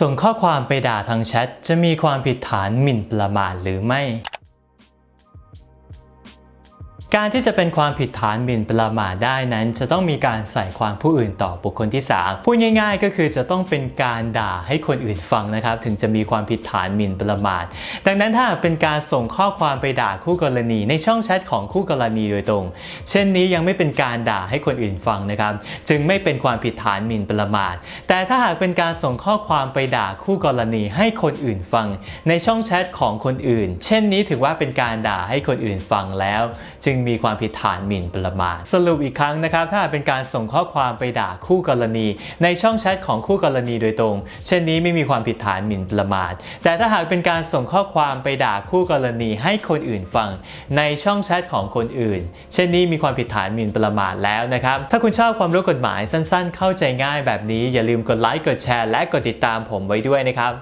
ส่งข้อความไปด่าทางแชทจะมีความผิดฐานหมิ่นประมาทหรือไม่ การที่จะเป็นความผิดฐานหมิ่นประมาทได้นั้น จะต้องมีการใส่ความผู้อื่นต่อบุคคลที่ 3 พูดง่ายๆ ก็คือจะต้องเป็นการด่าให้คนอื่นฟังนะครับ ถึงจะมีความผิดฐานหมิ่นประมาท ดังนั้นถ้าเป็นการส่งข้อความไปด่าคู่กรณี ในช่องแชทของคู่กรณีโดยตรง เช่นนี้ยังไม่เป็นการด่าให้คนอื่นฟังนะครับ จึงไม่เป็นความผิดฐานหมิ่นประมาท แต่ถ้าหากเป็นการส่งข้อความไปด่าคู่กรณีให้คนอื่นฟัง ในช่องแชทของคนอื่น เช่นนี้ถือว่าเป็นการด่าให้คนอื่นฟังแล้ว จึงมีความผิดฐานหมิ่นประมาทสรุปอีกครั้งนะครับถ้าเป็นการส่งข้อความไปด่าคู่กรณี ในช่องแชทของคู่กรณีโดยตรง เช่นนี้ไม่มีความผิดฐานหมิ่นประมาท แต่ถ้าหากเป็นการส่งข้อความไปด่าคู่กรณีให้คนอื่นฟัง ในช่องแชทของคนอื่น เช่นนี้มีความผิดฐานหมิ่นประมาทแล้วนะครับ ถ้าคุณชอบความรู้กฎหมายสั้นๆ เข้าใจง่ายแบบนี้อย่าลืมกดไลค์กดแชร์และกดติดตามผมไว้ด้วยนะครับ